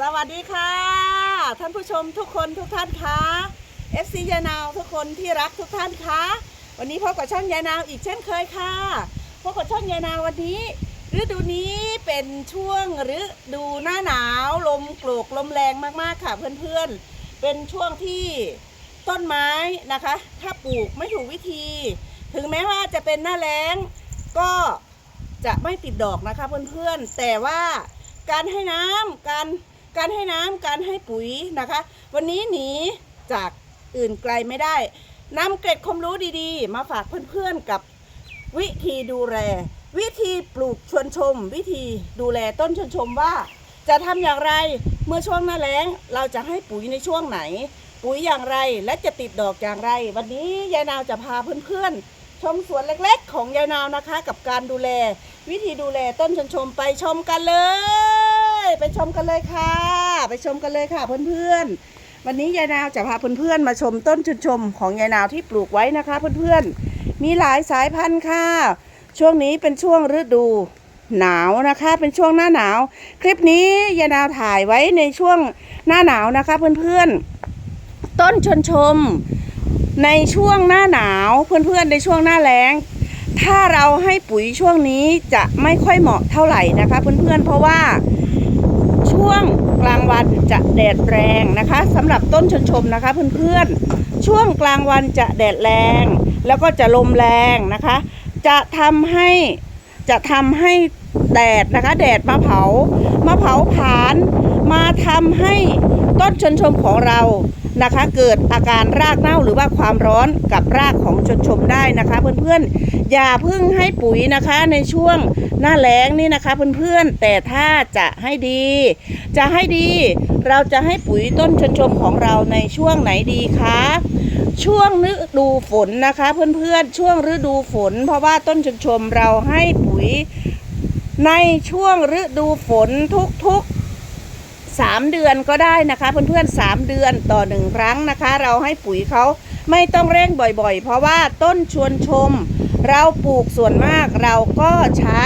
สวัสดีค่ะ ท่านผู้ชมทุกคนทุกท่านคะ FC ยานาวทุกคนที่รักทุกท่านคะวันนี้พบกับช่องยานาวอีกเช่นเคยค่ะพบกับช่องยานาววันนี้ฤดูนี้เป็นช่วงฤดูหน้าหนาวลมโกรกลมแรงมากๆค่ะเพื่อนๆ เป็นช่วงที่ต้นไม้นะคะ ถ้าปลูกไม่ถูกวิธี ถึงแม้ว่าจะเป็นหน้าแล้งก็จะไม่ติดดอกนะคะเพื่อนๆ แต่ว่าการให้น้ำการ การให้น้ำการให้ปุ๋ยนะคะ วันนี้หนีจากอื่นไกลไม่ได้นำเกร็ดความรู้ดีๆ มาฝากเพื่อนๆกับวิธีดูแล วิธีปลูกชวนชม วิธีดูแลต้นชวนชมว่า จะทำอย่างไรเมื่อช่วงหน้าแล้ง เราจะให้ปุ๋ยในช่วงไหน ปุ๋ยอย่างไรและจะติดดอกอย่างไร วันนี้ยายนาวจะพาเพื่อนๆ ชมสวนเล็กๆ ของยายนาวนะคะ กับการดูแล วิธีดูแลต้นชวนชมไปชมกันเลย ชมกันเลยค่ะ ไปชมกันเลยค่ะเพื่อนๆ วันนี้ยายนาวจะพาเพื่อนๆมาชมต้นชวนชมของยายนาวที่ปลูกไว้นะคะเพื่อนๆ มีหลายสายพันธุ์ค่ะ ช่วงนี้เป็นช่วงฤดูหนาวนะคะ เป็นช่วงหน้าหนาว คลิปนี้ยายนาวถ่ายไว้ในช่วงหน้าหนาวนะคะเพื่อนๆ ต้นชนชม ในช่วงหน้าหนาวเพื่อนๆ ในช่วงหน้าแล้งถ้าเราให้ปุ๋ยช่วงนี้จะไม่ค่อยเหมาะเท่าไหร่นะคะเพื่อนๆ เพราะว่า ช่วงกลางวันจะแดดแรงนะคะสำหรับต้นชนชมนะคะเพื่อนๆ ช่วงกลางวันจะแดดแรง แล้วก็จะลมแรงนะคะ จะทำให้จะทำให้แดดนะคะ แดดมาเผามาเผาผลาญมาทำให้ต้นชนชมของเรา นะคะ เกิดอาการรากเน่าหรือว่าความร้อนกับรากของชนชมได้นะคะ เพื่อนๆอย่าเพิ่งให้ปุ๋ยนะคะในช่วงหน้าแล้งนี่นะคะ เพื่อนๆแต่ถ้าจะให้ดี จะให้ดี เราจะให้ปุ๋ยต้นชนชมของเราในช่วงไหนดีคะช่วงฤดูฝนนะคะ เพื่อนๆช่วงฤดูฝน เพราะว่าต้นชนชมเราให้ปุ๋ยในช่วงฤดูฝนทุก ๆสามเดือนก็ได้นะคะ เพื่อนๆสามเดือนต่อหนึ่งครั้งนะคะ เราให้ปุ๋ยเขาไม่ต้องเร่งบ่อยๆ เพราะว่าต้นชวนชม เราปลูกส่วนมากเราก็ใช้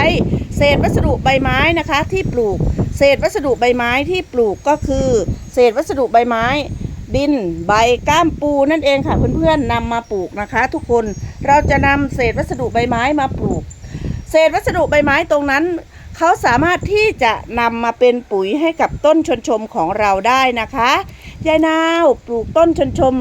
เศษวัสดุใบไม้นะคะที่ปลูก เศษวัสดุใบไม้ที่ปลูกก็คือ เศษวัสดุใบไม้ดินใบก้ามปูนั่นเองค่ะเพื่อนๆนำมาปลูกนะคะ ทุกคนเราจะนำเศษวัสดุใบไม้มาปลูก เศษวัสดุใบไม้ตรงนั้น เขาสามารถที่จะนำมาเป็นปุ๋ยให้กับต้นชนชมของเราได้นะคะยายนาวปลูกต้นชนชม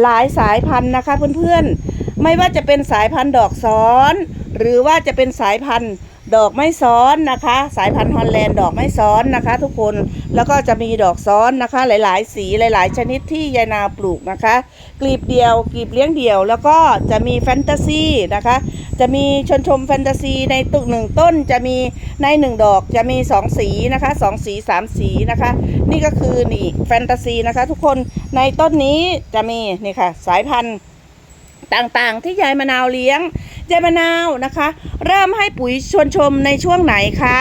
หลายสายพันธุ์นะคะเพื่อนๆ ไม่ว่าจะเป็นสายพันธุ์ดอกซ้อน หรือว่าจะเป็นสายพันธุ์ ดอกไม่ซ้อนนะคะ สายพันธุ์ฮอลแลนด์ดอกไม่ซ้อนนะคะ ทุกคนแล้วก็จะมีดอกซ้อนนะคะ หลาย ๆ สีหลาย ๆ ชนิดที่ยายนาปลูกนะคะกลีบเดียวกลีบเลี้ยงเดี่ยว แล้วก็จะมีแฟนตาซีนะคะ จะมีชนชมแฟนตาซีในตุกหนึ่งต้นจะมีในหนึ่งดอกจะมีสองสีนะคะสองสีสามสีนะคะ นี่ก็คือนี่แฟนตาซีนะคะ ทุกคนในต้นนี้จะมีนี่ค่ะ สายพันธุ์ต่างๆ ที่ยายมะนาวเลี้ยง ยายมะนาวนะคะ เริ่มให้ปุ๋ยชวนชมในช่วงไหนคะ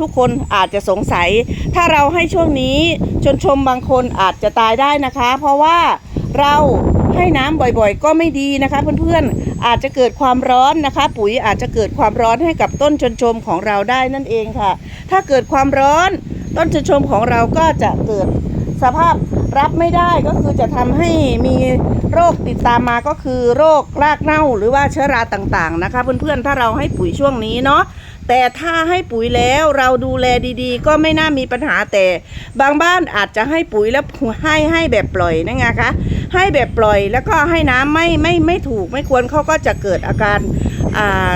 ทุกคนอาจจะสงสัย ถ้าเราให้ช่วงนี้ชวนชมบางคนอาจจะตายได้นะคะ เพราะว่าเราให้น้ำบ่อยๆ ก็ไม่ดีนะคะ เพื่อนๆอาจจะเกิดความร้อนนะคะ ปุ๋ยอาจจะเกิดความร้อนให้กับต้นชนชมของเราได้นั่นเองค่ะ ถ้าเกิดความร้อนต้นชนชมของเราก็จะเกิดสภาพ รับไม่ได้ก็คือจะทำให้มีโรคติดตามมาก็คือโรครากเน่าหรือว่าเชื้อราต่างๆนะคะ เพื่อนๆถ้าเราให้ปุ๋ยช่วงนี้เนาะแต่ถ้าให้ปุ๋ยแล้วเราดูแลดีๆ ก็ไม่น่ามีปัญหาแต่ บางบ้านอาจจะให้ปุ๋ยแล้วให้ให้แบบปล่อยนะไงคะให้แบบปล่อยแล้วก็ให้น้ำไม่ไม่ไม่ถูกไม่ควรเขาก็จะเกิดอาการอ่า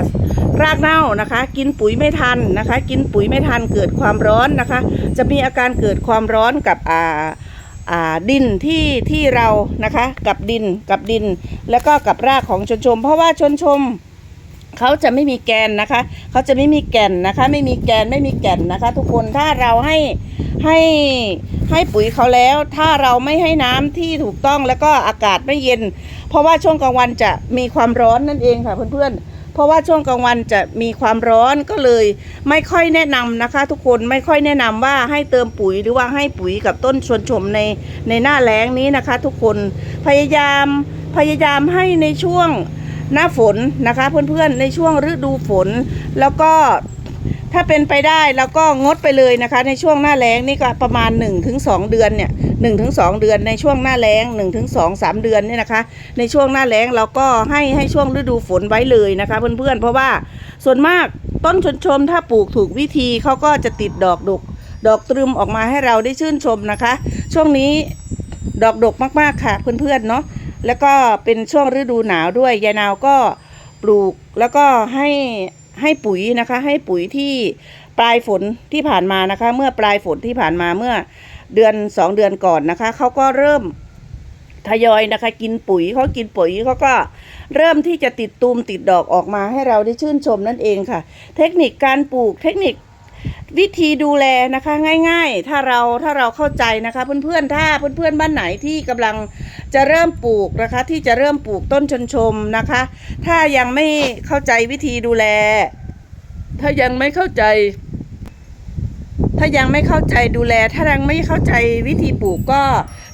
รากเน่านะคะ กินปุ๋ยไม่ทันนะคะ กินปุ๋ยไม่ทันเกิดความร้อนนะคะ จะมีอาการเกิดความร้อนกับอ่า ดินที่ที่เรานะคะกับดินกับดิน แล้วก็กับรากของชนชม เพราะว่าชนชมเขาจะไม่มีแกนนะคะ เขาจะไม่มีแก่นนะคะ ไม่มีแกนไม่มีแก่นนะคะ ทุกคนถ้าเราให้ให้ให้ปุ๋ยเขาแล้ว ถ้าเราไม่ให้น้ำที่ถูกต้องแล้วก็อากาศไม่เย็น เพราะว่าช่วงกลางวันจะมีความร้อนนั่นเองค่ะเพื่อนๆ เพราะว่าช่วงกลางวันจะมีความร้อนก็เลย ไม่ค่อยแนะนำนะคะ ทุกคนไม่ค่อยแนะนำว่าให้เติมปุ๋ยหรือว่าให้ปุ๋ยกับต้นชวนชมในในหน้าแล้งนี้นะคะ ทุกคนพยายามพยายามให้ในช่วงหน้าฝนนะคะ เพื่อนๆในช่วงฤดูฝนแล้วก็ ถ้าเป็นไปได้แล้วก็งดไปเลยนะคะ ในช่วงหน้าแล้งนี่ก็ประมาณ 1-2ถึง2เดือนเนี่ย1ถึง2เดือนในช่วงหน้าแล้ง1ถึง2 3เดือนเนี่ยนะคะ ในช่วงหน้าแล้งเราก็ให้ให้ช่วงฤดูฝนไว้เลยนะคะ เพื่อนๆเพราะว่าส่วนมากต้นชนชมถ้าปลูกถูกวิธีเขาก็จะติดดอกดก ดอกตรึมออกมาให้เราได้ชื่นชมนะคะ ช่วงนี้ดอกดกมากๆค่ะเพื่อนๆเนาะแล้วก็เป็นช่วงฤดูหนาวด้วยยายนาวก็ปลูกแล้วก็ให้ ให้ปุ๋ยนะคะ ให้ปุ๋ยที่ปลายฝนที่ผ่านมานะคะ เมื่อปลายฝนที่ผ่านมาเมื่อเดือนสองเดือนก่อนนะคะเขาก็เริ่มทยอยนะคะ กินปุ๋ยเขากินปุ๋ยเขาก็เริ่มที่จะติดตูมติดดอกออกมาให้เราได้ชื่นชมนั่นเองค่ะ เทคนิคการปลูกเทคนิค วิธีดูแลนะคะง่ายๆ ถ้าเราถ้าเราเข้าใจนะคะเพื่อนๆถ้าเพื่อนๆบ้านไหนที่กำลังจะเริ่มปลูกนะคะ ที่จะเริ่มปลูกต้นชนชมนะคะ ถ้ายังไม่เข้าใจวิธีดูแล ถ้ายังไม่เข้าใจ ถ้ายังไม่เข้าใจดูแล ถ้ายังไม่เข้าใจวิธีปลูกก็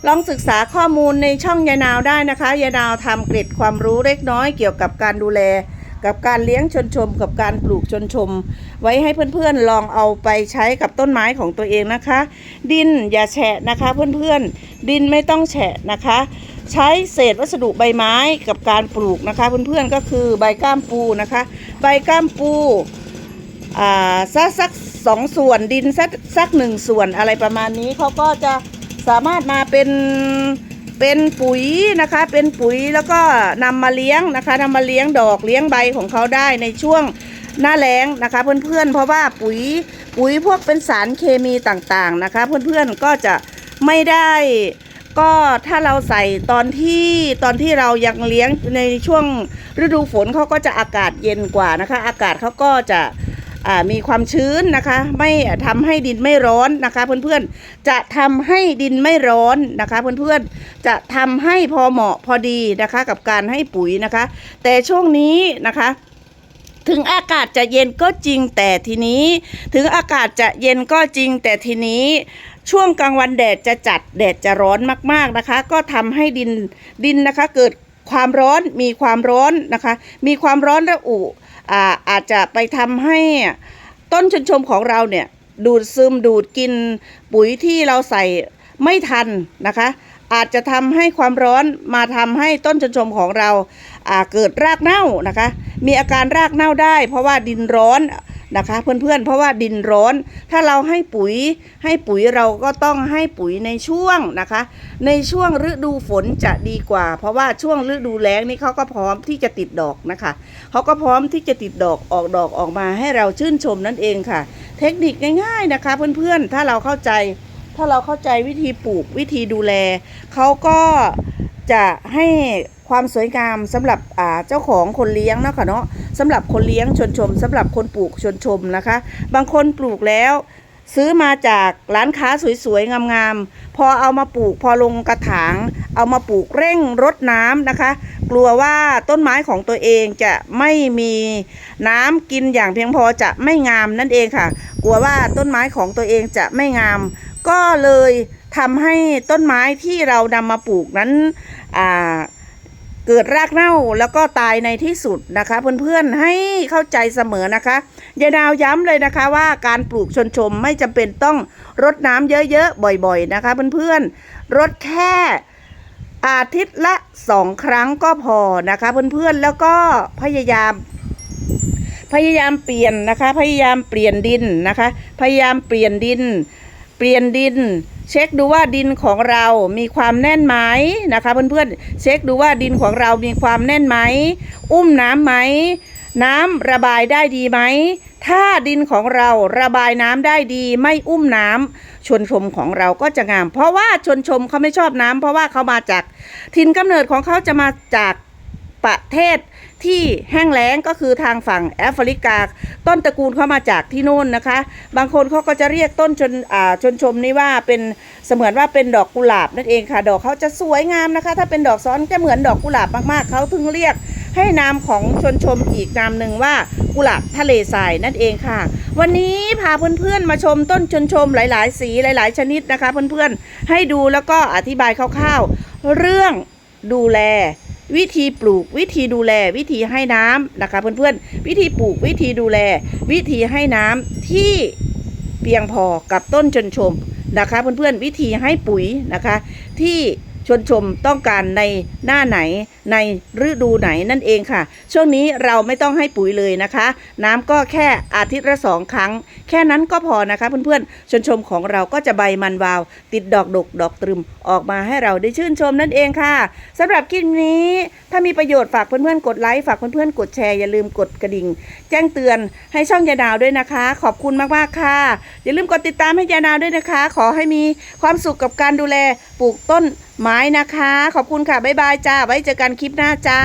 ลองศึกษาข้อมูลในช่องยายนาวได้นะคะยายนาวทำเกร็ดความรู้เล็กน้อยเกี่ยวกับการดูแล กับการเลี้ยงชนชม กับการปลูกชนชม ไว้ให้เพื่อนๆลองเอาไปใช้กับต้นไม้ของตัวเองนะคะ ดินอย่าแฉะนะคะเพื่อนๆดินไม่ต้องแฉะนะคะ ใช้เศษวัสดุใบไม้กับการปลูกนะคะ เพื่อนๆก็คือใบก้ามปูนะคะ ใบก้ามปูอ่าสักสักสองส่วนดินสักสักหนึ่งส่วนอะไรประมาณนี้เขาก็จะสามารถมาเป็น เป็นปุ๋ยนะคะ เป็นปุ๋ยแล้วก็นำมาเลี้ยงนะคะนำมาเลี้ยงดอกเลี้ยงใบของเขาได้ในช่วงหน้าแล้งนะคะเพื่อนๆเพราะว่าปุ๋ยปุ๋ยพวกเป็นสารเคมีต่างๆนะคะ เพื่อนๆก็จะไม่ได้ก็ถ้าเราใส่ตอนที่ตอนที่เรายังเลี้ยงในช่วงฤดูฝนเขาก็จะอากาศเย็นกว่านะคะ อากาศเขาก็จะ มีความชื้นนะคะ ไม่ทำให้ดินไม่ร้อนนะคะ เพื่อนๆจะทำให้ดินไม่ร้อนนะคะ เพื่อนๆจะทำให้พอเหมาะพอดีนะคะกับการให้ปุ๋ยนะคะ แต่ช่วงนี้นะคะถึงอากาศจะเย็นก็จริงแต่ทีนี้ ถึงอากาศจะเย็นก็จริงแต่ทีนี้ ช่วงกลางวันแดดจะจัดแดดจะร้อนมากๆนะคะ ก็ทำให้ดินดินนะคะ เกิดความร้อนมีความร้อนนะคะ มีความร้อนระอุ อาอาจจะไปทำให้ต้นชนชมของเราเนี่ยดูดซึมดูดกินปุ๋ยที่เราใส่ไม่ทันนะคะ อาจจะทำให้ความร้อนมาทำให้ต้นชนชมของเราเกิดรากเน่านะคะ มีอาการรากเน่าได้ เพราะว่าดินร้อน นะคะ เพื่อนๆ เพราะว่าดินร้อน ถ้าเราให้ปุ๋ยให้ปุ๋ยเราก็ต้องให้ปุ๋ยในช่วงนะคะ ในช่วงฤดูฝนจะดีกว่า เพราะว่าช่วงฤดูแล้งนี่เขาก็พร้อมที่จะติดดอกนะคะเขาก็พร้อมที่จะติดดอกออกดอกออกมาให้เราชื่นชมนั่นเองค่ะ เทคนิคง่ายๆนะคะ เพื่อนๆ ถ้าเราเข้าใจ ถ้าเราเข้าใจวิธีปลูกวิธีดูแลเขาก็ จะให้ความสวยงามสำหรับเจ้าของคนเลี้ยงเนาะค่ะเนาะสำหรับคนเลี้ยงชวนชมสำหรับคนปลูกชวนชมนะคะ บางคนปลูกแล้ว ซื้อมาจากร้านค้าสวยๆงามๆพอเอามาปลูกพอลงกระถาง เอามาปลูกเร่งรดน้ำนะคะ กลัวว่าต้นไม้ของตัวเองจะไม่มีน้ำกินอย่างเพียงพอจะไม่งามนั่นเองค่ะ กลัวว่าต้นไม้ของตัวเองจะไม่งาม ก็เลยทำให้ต้นไม้ที่เรานำมาปลูกนั้น เกิดรากเน่าแล้วก็ตายในที่สุดนะคะ เพื่อนๆให้เข้าใจเสมอนะคะยายดาวย้ำเลยนะคะว่าการปลูกชนชมไม่จำเป็นต้องรดน้ำเยอะๆบ่อย ๆ นะคะเพื่อนๆรดแค่อาทิตย์ละสองครั้งก็พอนะคะเพื่อนๆแล้วก็พยายามพยายามเปลี่ยนนะคะ พยายามเปลี่ยนดินนะคะ พยายามเปลี่ยนดิน เปลี่ยนดิน เช็คดูว่าดินของเรามีความแน่นไหมนะคะเพื่อนๆเช็คดูว่าดินของเรามีความแน่นไหม อุ้มน้ำไหม น้ำระบายได้ดีไหม ถ้าดินของเราระบายน้ำได้ดีไม่อุ้มน้ำชนชมของเราก็จะงาม เพราะว่าชนชมเขาไม่ชอบน้ำเพราะว่าเขามาจาก ถิ่นกำเนิดของเขาจะมาจาก ประเทศที่แห้งแล้งก็คือทางฝั่งแอฟริกา ต้นตระกูลเข้ามาจากที่โน่นนะคะ บางคนเขาก็จะเรียกต้นชนอ่าชนชมนี่ว่าเป็นเสมือนว่าเป็นดอกกุหลาบนั่นเองค่ะ ดอกเขาจะสวยงามนะคะ ถ้าเป็นดอกซ้อนจะเหมือนดอกกุหลาบมากๆเขาถึงเรียกให้นามของชนชมอีกนามหนึ่งว่ากุหลาบทะเลทรายนั่นเองค่ะ วันนี้พาเพื่อนๆมาชมต้นชนชมหลายๆ สีหลายๆ ชนิดนะคะ เพื่อนๆให้ดูแล้วก็อธิบายคร่าวๆ เรื่องดูแล วิธีปลูกวิธีดูแลวิธีให้น้ำนะคะเพื่อนๆ วิธีปลูกวิธีดูแล วิธีให้น้ำที่เพียงพอกับต้นจนชมนะคะเพื่อนๆวิธีให้ปุ๋ยนะคะที่ ชนชมต้องการในหน้าไหนในฤดูไหนนั่นเองค่ะ ช่วงนี้เราไม่ต้องให้ปุ๋ยเลยนะคะ น้ำก็แค่อาทิตย์ละสองครั้ง แค่นั้นก็พอนะคะเพื่อนๆชนชมของเราก็จะใบมันวาว ติดดอกดกดอกตรึมออกมาให้เราได้ชื่นชมนั่นเองค่ะสำหรับคลิปนี้ถ้ามีประโยชน์ฝากเพื่อนๆกดไลค์ฝากเพื่อนๆกดแชร์อย่าลืมกดกระดิ่ง แจ้งเตือนให้ช่องยายดาวด้วยนะคะ ขอบคุณมากๆค่ะ อย่าลืมกดติดตามให้ยายดาวด้วยนะคะ ขอให้มีความสุขกับการดูแลปลูกต้น ไม้นะคะ ขอบคุณค่ะ บ๊ายบายจ้า ไว้เจอกันคลิปหน้าจ้า